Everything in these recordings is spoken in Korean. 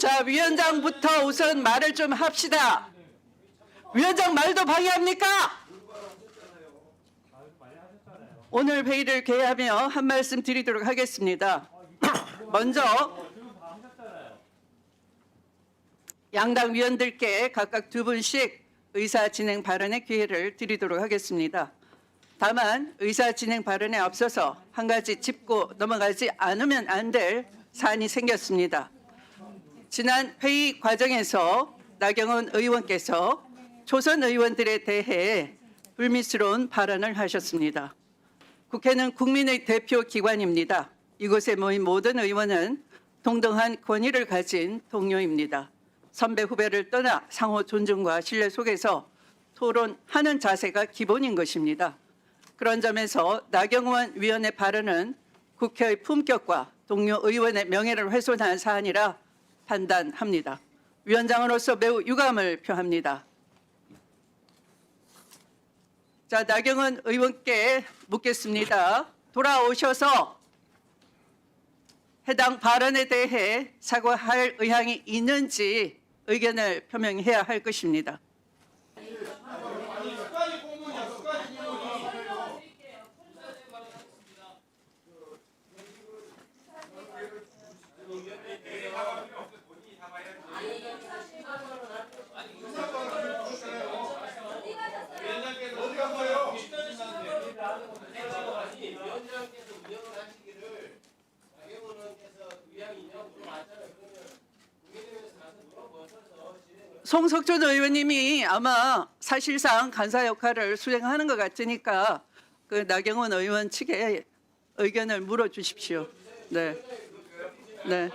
자, 위원장부터 우선 말을 좀 합시다. 위원장 말도 방해합니까? 오늘 회의를 개하며 한 말씀 드리도록 하겠습니다. 먼저 양당 위원들께 각각 두 분씩 의사 진행 발언의 기회를 드리도록 하겠습니다. 다만 의사 진행 발언에 앞서서 한 가지 짚고 넘어가지 않으면 안 될 사안이 생겼습니다. 지난 회의 과정에서 나경원 의원께서 조선 의원들에 대해 불미스러운 발언을 하셨습니다. 국회는 국민의 대표 기관입니다. 이곳에 모인 모든 의원은 동등한 권위를 가진 동료입니다. 선배 후배를 떠나 상호 존중과 신뢰 속에서 토론하는 자세가 기본인 것입니다. 그런 점에서 나경원 위원의 발언은 국회의 품격과 동료 의원의 명예를 훼손한 사안이라 판단합니다. 위원장으로서 매우 유감을 표합니다. 자, 나경원 의원께 묻겠습니다. 돌아오셔서 해당 발언에 대해 사과할 의향이 있는지 의견을 표명해야 할 것입니다. 위원장께서 운영을 하시기를 나경원 의원께서 의향이 있냐고 물어봤잖아요. 그러면 국민의힘에서 가서 물어보셔서 진행을 송석준 의원님이 아마 사실상 간사 역할을 수행하는 것 같으니까 그 나경원 의원 측에 의견을 물어 주십시오. 네. 네.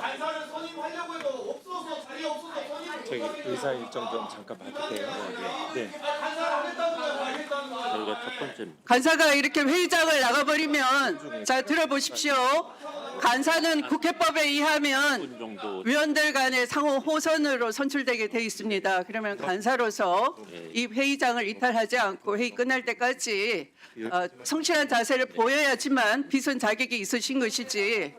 간사를 선임하려고 해도 없어서 자리 없어서 선임 저기 의사 일정 좀 잠깐 봐도 돼요? 네. 네. 저희가 첫 번째 간사가 이렇게 회의장을 나가버리면 자 들어보십시오. 간사는 국회법에 의하면 분 정도 위원들 간의 상호 호선으로 선출되게 돼 있습니다. 그러면 간사로서 이 회의장을 이탈하지 않고 회의 끝날 때까지 어, 성실한 자세를 보여야지만 비선 자격이 있으신 것이지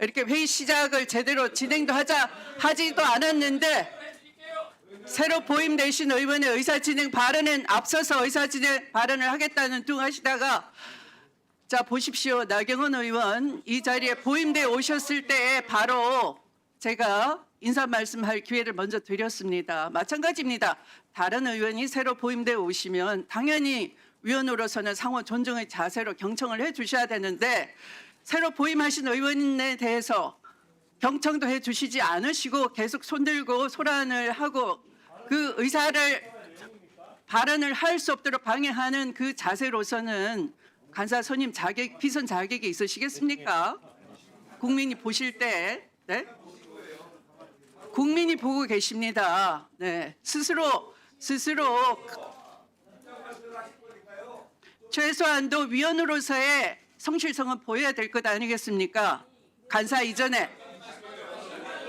이렇게 회의 시작을 제대로 진행도 하자 하지도 않았는데 새로 보임되신 의원의 의사진행 발언은 앞서서 의사진행 발언을 하겠다는 둥 하시다가 자 보십시오 나경원 의원 이 자리에 보임돼 오셨을 때 바로 제가 인사 말씀할 기회를 먼저 드렸습니다. 마찬가지입니다. 다른 의원이 새로 보임돼 오시면 당연히 위원으로서는 상호 존중의 자세로 경청을 해 주셔야 되는데 새로 보임하신 의원에 대해서 경청도 해 주시지 않으시고 계속 손들고 소란을 하고 그 의사를 발언을 할 수 없도록 방해하는 그 자세로서는 간사 선임 자격 비선 자격이 있으시겠습니까? 국민이 보실 때, 네? 국민이 보고 계십니다. 네, 스스로 스스로 최소한도 위원으로서의 성실성은 보여야 될 것 아니겠습니까? 간사 이전에.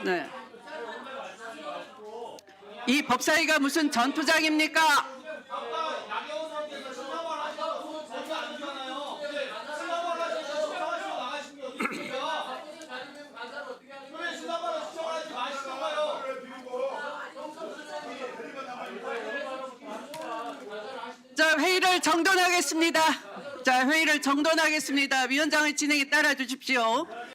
네. 이 법사위가 무슨 전투장입니까? 자, 회의를 정돈하겠습니다. 자, 회의를 정돈하겠습니다. 위원장의 진행에 따라 주십시오.